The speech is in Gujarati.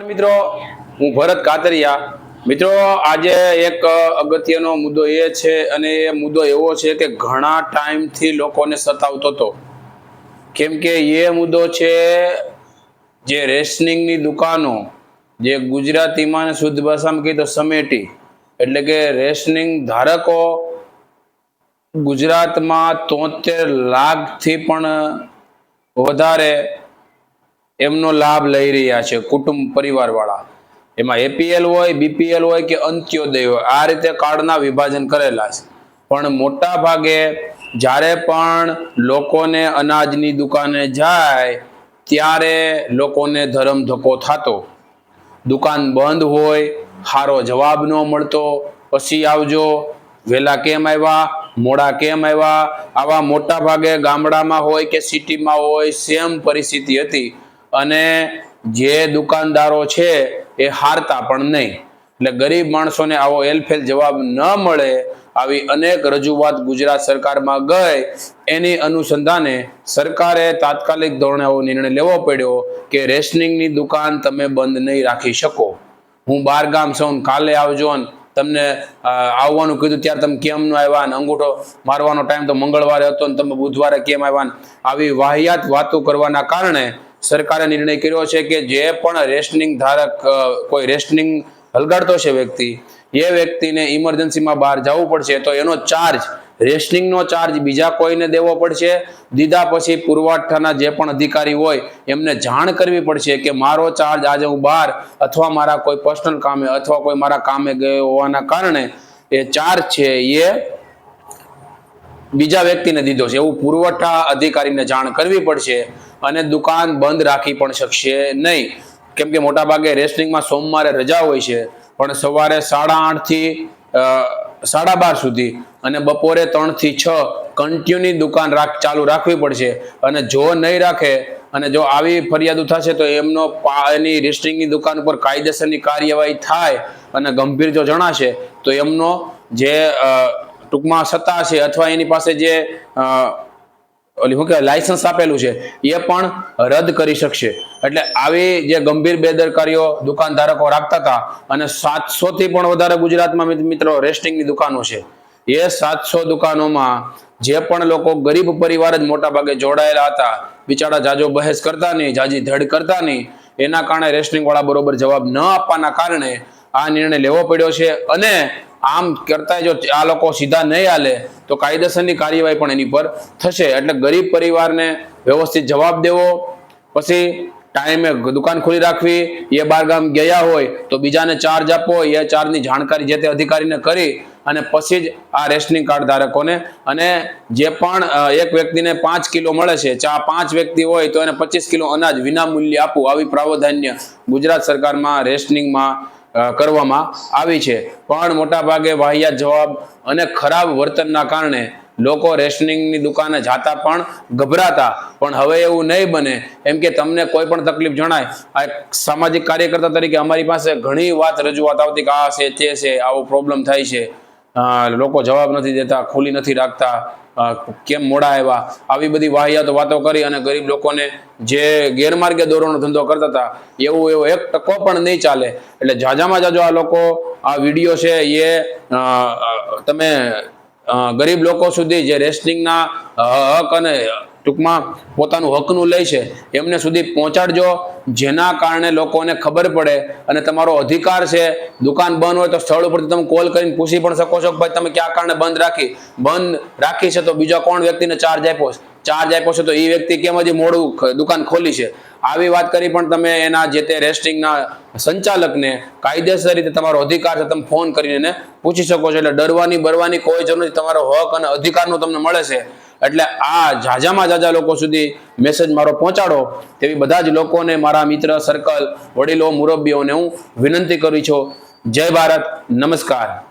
મિત્રો, હું ભરત કાતરિયા. મિત્રો, આજે એક અગત્યનો મુદ્દો એ છે અને એ મુદ્દો એવો છે કે ઘણા ટાઈમથી લોકોને સતાવતો હતો. કેમ કે એ મુદ્દો છે જે રેશનિંગની દુકાનો, જે ગુજરાતીમાં શુદ્ધ ભાષામાં કહીએ તો સમેટી, એટલે કે રેશનિંગ ધારકો ગુજરાતમાં તોતેર લાખથી પણ વધારે એમનો લાભ લઈ રહ્યા છે કુટુંબ પરિવારવાળા. એમાં એપીએલ હોય બીપીએલ હોય કે અંત્યોદય હોય, આ રીતે કાર્ડના વિભાજન કરેલા છે. પણ મોટા ભાગે જ્યારે પણ લોકોને અનાજની દુકાને જાય, ત્યારે લોકોને ધરમ ધક્કો થતો. દુકાન બંધ હોય સારો જવાબ ન મળતો, પછી આવજો વહેલા કેમ આવ્યા, મોડા કેમ આવ્યા, આવા મોટા ભાગે ગામડામાં હોય કે સિટીમાં હોય, સેમ પરિસ્થિતિ હતી. અને જે દુકાનદારો છે એ હારતા પણ નહીં. એટલે ગરીબ માણસોને આવો એલફેલ જવાબ ન મળે આવી અનેક રજૂઆત ગુજરાત સરકારમાં ગઈ. એની અનુસંધાને સરકારે તાત્કાલિક ધોરણે આવો નિર્ણય લેવો પડ્યો કે રેશનિંગની દુકાન તમે બંધ નહીં રાખી શકો. હું બાર ગામ છું કાલે આવજો ને તમને આવવાનું કીધું ત્યારે તમે કેમ ન આવ્યા ને અંગૂઠો મારવાનો ટાઈમ તો મંગળવારે હતો ને તમે બુધવારે કેમ આવ્યા આવી વાહિયાત વાતો કરવાના કારણે સરકારે નિર્ણય કર્યો છે કે જે પણ રેશનિંગ ધારક કોઈ રેશનિંગ હલગાડતો છે વ્યક્તિ, એ વ્યક્તિને ઇમરજન્સીમાં બહાર જવું પડશે, તો એનો ચાર્જ રેશનિંગનો ચાર્જ બીજા કોઈને દેવો પડશે? દીધા પછી પુરવઠાના જે પણ અધિકારી હોય, એમને જાણ કરવી પડશે કે મારો ચાર્જ આજે હું બહાર અથવા મારા કોઈ પર્સનલ કામે અથવા કોઈ મારા કામે ગયો હોવાના કારણે એ ચાર્જ છે એ બીજા વ્યક્તિને દીધો છે. એવું પુરવઠા અધિકારીને જાણ કરવી પડશે. અને દુકાન બંધ રાખી પણ શકશે નહીં. કેમ કે મોટાભાગે રેસલિંગમાં સોમવારે રજા હોય છે, પણ સવારે સાડા આઠથી સાડા બાર સુધી અને બપોરે ત્રણથી છ કન્ટિન્યુની દુકાન રાખ, ચાલુ રાખવી પડશે. અને જો નહીં રાખે અને જો આવી ફરિયાદો થશે તો એમનો એની રેસ્ટિંગની દુકાન ઉપર કાયદેસરની કાર્યવાહી થાય અને ગંભીર જો જણાશે તો એમનો જે ટૂંકમાં સત્તા છે અથવા એની પાસે જે ઓલી શું કહેવાય લાયસન્સ આપેલું છે, એ પણ રદ કરી શકશે. એટલે આવી જે ગંભીર બેદરકારીઓ દુકાનધારકો રાખતા હતા અને સાતસો થી પણ વધારે ગુજરાતમાં મિત્રો રેસ્ટિંગની દુકાનો છે. એ સાતસો દુકાનોમાં જે પણ લોકો ગરીબ પરિવાર જ મોટા ભાગે જોડાયેલા હતા, બિચારા જાજો બહેસ કરતા નહીં, જાજી ધડ કરતા નહીં, એના કારણે રેસ્ટિંગ વાળા બરોબર જવાબ ન આપવાના કારણે આ નિર્ણય લેવો પડ્યો છે અને આમ કરતા જો આ લોકો સીધા નહીં હાલે, તો કાયદેસરની કાર્યવાહી પણ એની પર થશે. એટલે ગરીબ પરિવારને વ્યવસ્થિત જવાબ દેવો, પછી ટાઈમે દુકાન ખુલી રાખવી, એ બારગામ ગયા હોય, તો બીજાને ચાર્જ આપવો, એ ચાર્જની જાણકારી જે તે અધિકારીને કરી, અને પછી જ આ રેશનિંગ કાર્ડ ધારકોને, અને જે પણ એક વ્યક્તિને પાંચ કિલો મળે છે, ચા પાંચ વ્યક્તિ હોય, તો એને પચીસ કિલો અનાજ વિનામૂલ્યે આપવું. આવી પ્રાવધાન્ય ગુજરાત સરકારમાં રેશનિંગમાં કરવામાં આવી છે. પણ મોટાભાગે વાહિયાત જવાબ અને ખરાબ વર્તનના કારણે લોકો રેશનિંગની દુકાને જાતા પણ ગભરાતા. પણ હવે એવું નહીં બને. એમ કે તમને કોઈ પણ તકલીફ જણાય, આ એક સામાજિક કાર્યકર્તા તરીકે અમારી પાસે ઘણી વાત રજૂઆત આવતી કે આ છે, તે છે, આવો પ્રોબ્લેમ થાય છે. લોકો જવાબ નથી દેતા ખુલ્લી નથી રાખતા કેમ મોડા આવ્યા? આવી બધી વાહિયાતો વાતો કરી અને ગરીબ લોકોને જે ગેરમાર્ગે દોરવાનો ધંધો કરતા હતા, એવું, એવો એક ટકો પણ નહીં ચાલે. એટલે જાજામાં જાજો આ લોકો, આ વીડિયો છે એ તમે ગરીબ લોકો સુધી જે રેસ્ટિંગના હક અને ટૂંકમાં પોતાનું હકનું લે છે, એમને સુધી પહોંચાડજો. જેના કારણે લોકોને ખબર પડે અને તમારો અધિકાર છે, દુકાન બંધ હોય તો સ્થળ ઉપરથી તમે કોલ કરીને પૂછી પણ શકો છો કે ભાઈ તમે કયા કારણે બંધ રાખી. બંધ રાખી છે તો બીજા કોણ વ્યક્તિને ચાર્જ આપ્યો ચાર્જ આપ્યો છે તો એ વ્યક્તિ કેમ હજી મોડું દુકાન ખોલી છે? આવી વાત કરી પણ તમે એના જે તે રેસ્ટિંગના સંચાલકને કાયદેસર રીતે તમારો અધિકાર છે તમે ફોન કરીને પૂછી શકો છો. એટલે ડરવાની, બરવાની કોઈ જરૂર નથી. તમારો હક અને અધિકારનું તમને મળે છે. એટલે આ ઝાઝામાં ઝાઝા લોકો સુધી મેસેજ મારો પહોંચાડો તેવી બધા જ લોકોને મારા મિત્ર સર્કલ વડીલો, મુરબ્બીઓને હું વિનંતી કરું છું. જય ભારત, નમસ્કાર.